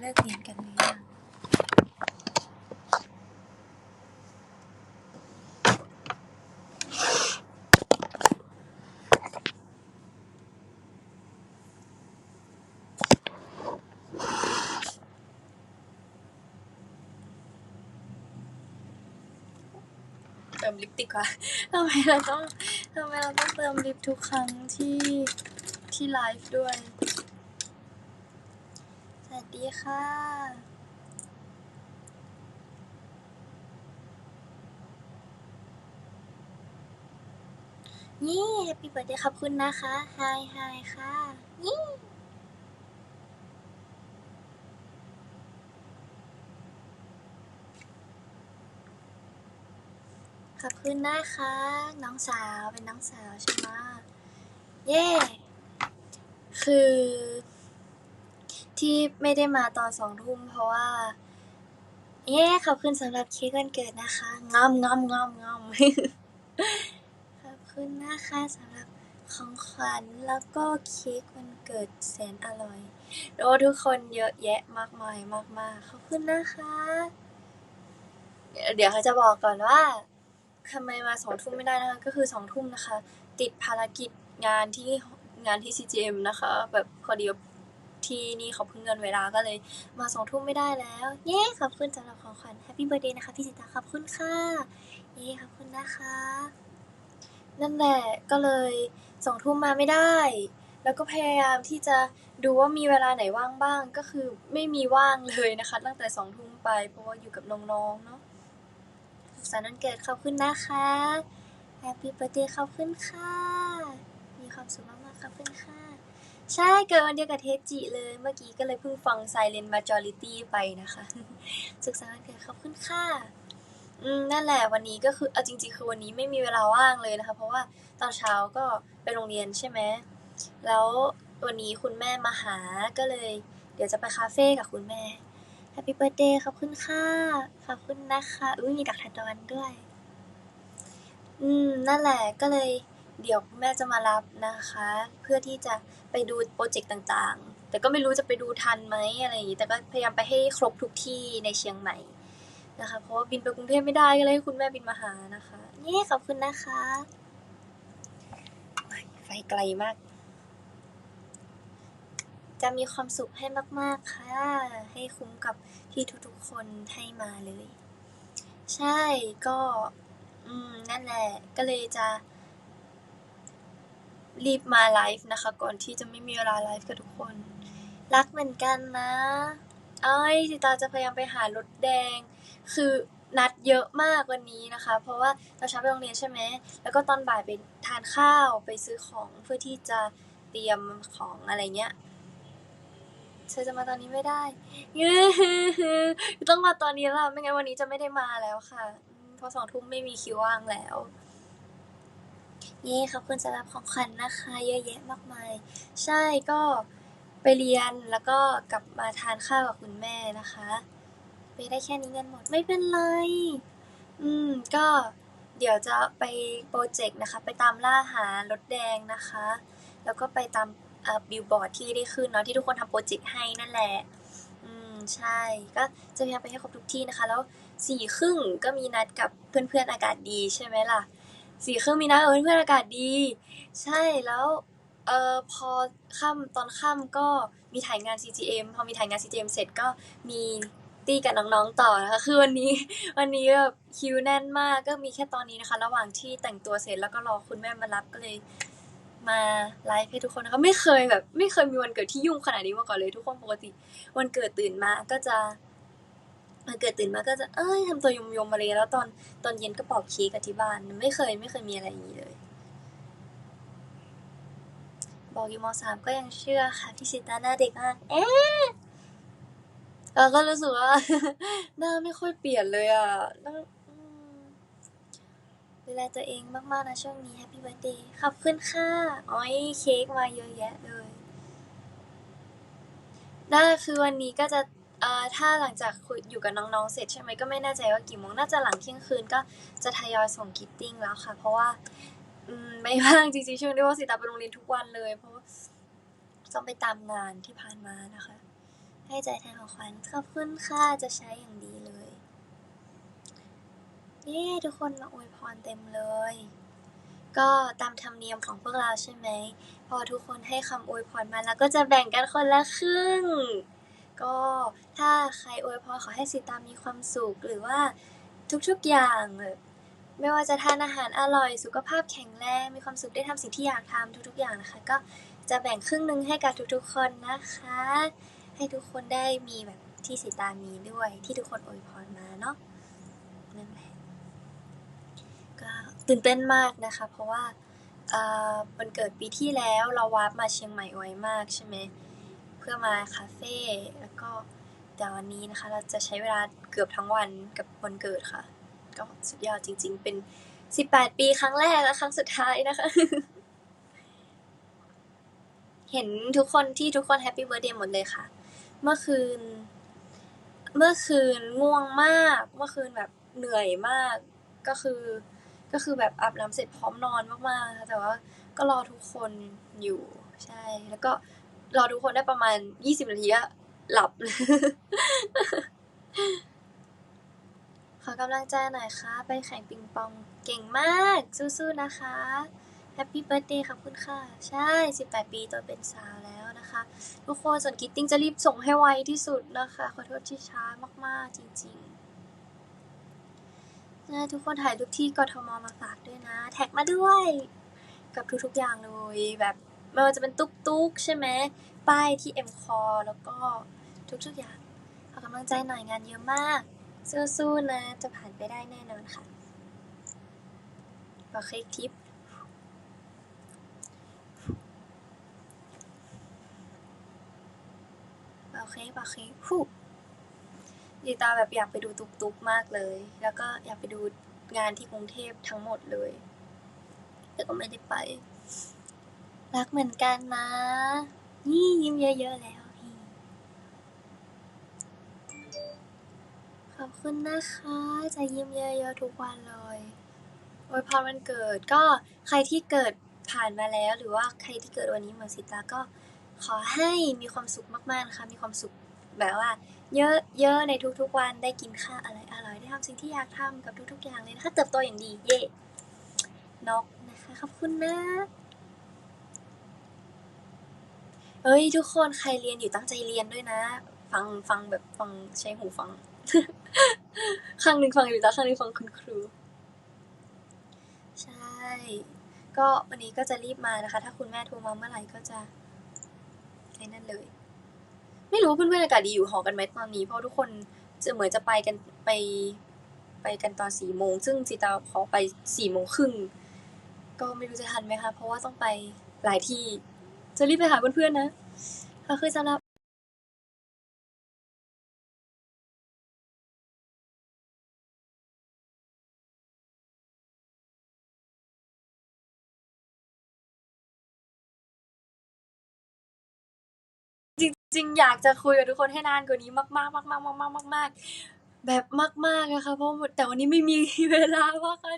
เลิกเรียนกันหรือยังเติมลิปดีกว่าทำไมเราต้องทำไมเราต้องเติมลิปทุกครั้งที่ที่ไลฟ์ด้วย วัสดีค่ะ นี่แฮปปี้เบิร์ดเดย์ขอบคุณนะคะไฮไฮค่ะ นี่ขอบคุณนะคะ น้องสาวเป็นน้องสาวใช่ไหมเย้ คือ ที่ไม่ได้มาตอนสองทุ่มเพราะว่า เย้ขอบคุณสำหรับเค้กวันเกิดนะคะงอมงอมงอมงอมขอบคุณนะคะสำหรับของขวัญแล้วก็เค้กวันเกิดแสนอร่อยโอ้ทุกคนเยอะแยะมากมายมากๆขอบคุณนะคะ เดี๋ยวเขาจะบอกก่อนว่าทำไมมาสองทุ่มไม่ได้นะคะก็คือสองทุ่มนะคะ ติดภารกิจงานที่งานที่ CGM นะคะ แบบพอดีว ที่นี่เขาเพิ่งเงินเวลาก็เลยมาสองทุ่มไม่ได้แล้ว เย้ขอบคุณสำหรับของขวัญแฮปปี้เบ t ร์ a เดย์นะคะพี่สิตาขอบคุณค่ะเย้ขอบคุณนะคะ นั่นแหละก็เลยสองทุ่มมาไม่ได้ แล้วก็พยายามที่จะดูว่ามีเวลาไหนว่างบ้างก็คือไม่มีว่างเลยนะคะ ตั้งแต่สองทุ่มไปเพราะว่าอยู่กับน้องๆเนาะสุขสันต์วันเกิดขอบคุณนะคะแฮปปี้เบ t ร์ a เดย์ขอบคุณค่ะ มีความสุขมากๆขอบคุณค่ะ ใช่ เกิดวันเดียวกับเทจิเลย เมื่อกี้ก็เลยเพิ่งฟัง Silent Majority ไปนะคะสุขสันต์เกิดขอบคุณค่ะอืมนั่นแหละวันนี้ก็คือเอาจริง ๆ คือวันนี้ไม่มีเวลาว่างเลยนะคะ เพราะว่าตอนเช้าก็ไปโรงเรียนใช่ไหมแล้ววันนี้คุณแม่มาหาก็เลย เดี๋ยวจะไปคาเฟ่กับคุณแม่ Happy Birthday ขอบคุณค่ะขอบคุณนะคะ อุ้ยมีดักทานตะวันด้วย อืมนั่นแหละก็เลย เดี๋ยวแม่จะมารับนะคะ เพื่อที่จะไปดูโปรเจกต์ต่างๆ แต่ก็ไม่รู้จะไปดูทันไหมอะไรอย่างนี้แต่ก็พยายามไปให้ครบทุกที่ในเชียงใหม่นะคะ เพราะว่าบินไปกรุงเทพไม่ได้ก็เลยให้คุณแม่บินมาหานะคะเย้ขอบคุณนะคะไฟไกลมาก จะมีความสุขให้มาก ๆ ค่ะ ให้คุ้มกับที่ทุกๆคนให้มาเลย ใช่ก็ อืม นั่นแหละ ก็เลยจะ รีบมาไลฟ์นะคะ ก่อนที่จะไม่มีเวลาไลฟ์กับทุกคน รักเหมือนกันนะเอ้ยสิตาจะพยายามไปหารถแดง คือนัดเยอะมากวันนี้นะคะ เพราะว่าตอนเช้าไปโรงเรียนใช่ไหม แล้วก็ตอนบ่ายไปทานข้าวไปซื้อของเพื่อที่จะเตรียมของอะไรเงี้ยเธอจะมาตอนนี้ไม่ได้ต้องมาตอนนี้ล้วไม่งั้นวันนี้จะไม่ได้มาแล้วค่ะเพราะสองทุ่มไม่มีคิวว่างแล้ว เย้ขอบคุณสำหรับของขวัญนะคะ เยอะแยะมากมาย ใช่ก็ไปเรียนแล้วก็กลับมาทานข้าวกับคุณแม่นะคะ ไปได้แค่นี้เงินหมดไม่เป็นไร อืมก็เดี๋ยวจะไปโปรเจกต์นะคะ ไปตามล่าหารถแดงนะคะ แล้วก็ไปตามบิลบอร์ดที่ได้ขึ้นเนาะที่ทุกคนทำโปรเจกต์ให้นั่นแหละ อืมใช่ก็จะพยายามไปให้ครบทุกที่นะคะ แล้วสี่ครึ่งก็มีนัดกับเพื่อนๆอากาศดีใช่ไหมล่ะ สี่ครึ่งมีนัดกับเพื่อนๆอากาศดี ใช่แล้วเอ่อพอค่ำตอนค่ำก็มีถ่ายงาน CGM พอมีถ่ายงาน CGM เสร็จก็มีตีกับน้องๆต่อนะคะคือวันนี้วันนี้แบบคิวแน่นมากก็มีแค่ตอนนี้นะคะ ระหว่างที่แต่งตัวเสร็จแล้วก็รอคุณแม่มารับก็เลยมาไลฟ์ให้ทุกคนนะคะไม่เคยแบบ ไม่เคยมีวันเกิดที่ยุ่งขนาดนี้มาก่อนเลยทุกคนปกติ วันเกิดตื่นมาก็จะ เกิดตื่นมาก็จะเอ้ยทำตัวยมๆมาเลยแล้วตอนตอนเย็นก็ป่าเค้กกับที่บ้านไม่เคยไม่เคยมีอะไรอย่างนี้เลย บอกอยู่มสามก็ยังเชื่อค่ะพี่สิตาหน้าเด็กมาก เอ๊ะเราก็รู้สึกว่าหน้าไม่ค่อยเปลี่ยนเลยอะหน้อืมดูแลตัวเองมากๆนะช่วงนี้แฮปปี้ i r t h d a y ขอบคุณค่ะอ้อยเค้กมาเยอะแยะเลยน่าคือวันนี้ก็จะ อ่อถ้าหลังจากคุยอยู่กับน้องๆเสร็จใช่ไหมก็ไม่แน่ใจว่ากี่โมงน่าจะหลังเที่ยงคืนก็จะทยอยส่งกิฟติ้งแล้วค่ะ เพราะว่าอืมไม่ว่างจริงๆช่วงนี้ว่าสิตาไปโรงเรียนทุกวันเลย เพราะว่าต้องไปตามงานที่ผ่านมานะคะ ให้ใจแทนของขวัญขอบคุณค่ะจะใช้อย่างดีเลยเย้ทุกคนมาอวยพรเต็มเลย ก็ตามธรรมเนียมของพวกเราใช่ไหมพอทุกคนให้คำอวยพรมาแล้วก็จะแบ่งกันคนละครึ่ง ก็ถ้าใครอวยพรขอให้สิตามมีความสุขหรือว่าทุกๆอย่างไม่ว่าจะทานอาหารอร่อย สุขภาพแข็งแรงมีความสุขได้ทำสิ่งที่อยากทำทุกๆอย่างนะคะ ก็จะแบ่งครึ่งหนึ่งให้กับทุกๆคนนะคะ ให้ทุกคนได้มีแบบที่สิตามีด้วย ที่ทุกคนอวยพรมาเนาะนั่นแหละก็ตื่นเต้นมากนะคะ เพราะว่าเออวันเกิดปีที่แล้วเราวาร์ปมาเชียงใหม่ไวมากใช่ไหม พื่อมาคาเฟ่แล้วก็แต่วันนี้นะคะ เราจะใช้เวลาเกือบทั้งวันกับวันเกิดค่ะ ก็สุดยอดจริง ๆ เป็น 18 ปีครั้งแรกและครั้งสุดท้ายนะคะ เห็นทุกคนที่ทุกคนแฮปปี้เบิร์ดเดย์หมดเลยค่ะ เมื่อคืน เมื่อคืนง่วงมาก เมื่อคืนแบบเหนื่อยมากก็คือ ก็คือแบบอาบน้ำเสร็จพร้อมนอนมากๆแต่ว่าก็รอทุกคนอยู่ใช่ แล้วก็ รอทุกคนได้ประมาณ20นาทีก็หลับ ขอกำลังใจหน่อยค่ะ ไปแข่งปิงปองเก่งมาก สู้ๆนะคะ แฮปปี้เบิร์ a เดย์ขอบคุณค่ะ ใช่ 18 ปีตัวเป็นสาวแล้วนะคะ ทุกคนส่วนกิตติ้งจะรีบส่งให้ไวที่สุดนะคะ ขอโทษที่ช้ามากๆจริงๆนะทุกคนถ่ายรูปที่กทมมาฝากด้วยนะ แท็กมาด้วย กับทุกๆอย่างเลยแบบ ไม่ว่าจะเป็นตุ๊กๆใช่ไหมป้ายที่เอ็มคอแล้วก็ทุกๆอย่างขอกำลังใจหน่อยงานเยอะมาก สู้ๆนะจะผ่านไปได้แน่นอนค่ะโอเคทิปโอเคโอเคฮู้ดีตาแบบอยากไปดูตุกตุกๆมากเลย แล้วก็อยากไปดูงานที่กรุงเทพทั้งหมดเลย แต่ก็ไม่ได้ไป รักเหมือนกันนะ นี่ยิ้มเยอะๆแล้วพี่ ขอบคุณนะคะ จะยิ้มเยอะๆทุกวันเลยอวยพรวันเกิดก็ใครที่เกิดผ่านมาแล้ว หรือว่าใครที่เกิดวันนี้เหมือนสิตาก็ขอให้มีความสุขมากๆนะคะ มีความสุขแบบว่า เยอะเยอะในทุกๆวันได้กินข้าวอะไรอร่อยได้ทำสิ่งที่อยากทำกับทุกๆอย่างเลยนะคะเติบโตอย่างดีเย่นกนะคะขอบคุณนะ เอ้ยทุกคนใครเรียนอยู่ตั้งใจเรียนด้วยนะ ฟังฟังแบบฟังใช้หูฟัง ข้างหนึ่งฟังอยู่ตาข้างหนึ่งฟังคุณครู ใช่ ก็วันนี้ก็จะรีบมานะคะ ถ้าคุณแม่โทรมาเมื่อไหร่ก็จะไอ้นั่นเลย ไม่รู้ว่าเพื่อนๆอากาศดีอยู่หอกันไหมตอนนี้ เพราะทุกคนจะเหมือนจะไปกันไปไปกันตอนสี่โมง ซึ่งสิตาขอไปสี่โมงครึ่งก็ไม่รู้จะทันไหมคะ เพราะว่าต้องไปหลายที่ จะรีบไปหาเพื่อนๆนะก็คือสำหรับจริงๆ อยากจะคุยกับทุกคนให้นานกว่านี้มากๆมากๆมากๆมากๆแบบมากๆนะคะเพราะแต่วันนี้ไม่มีเวลามากค่ะ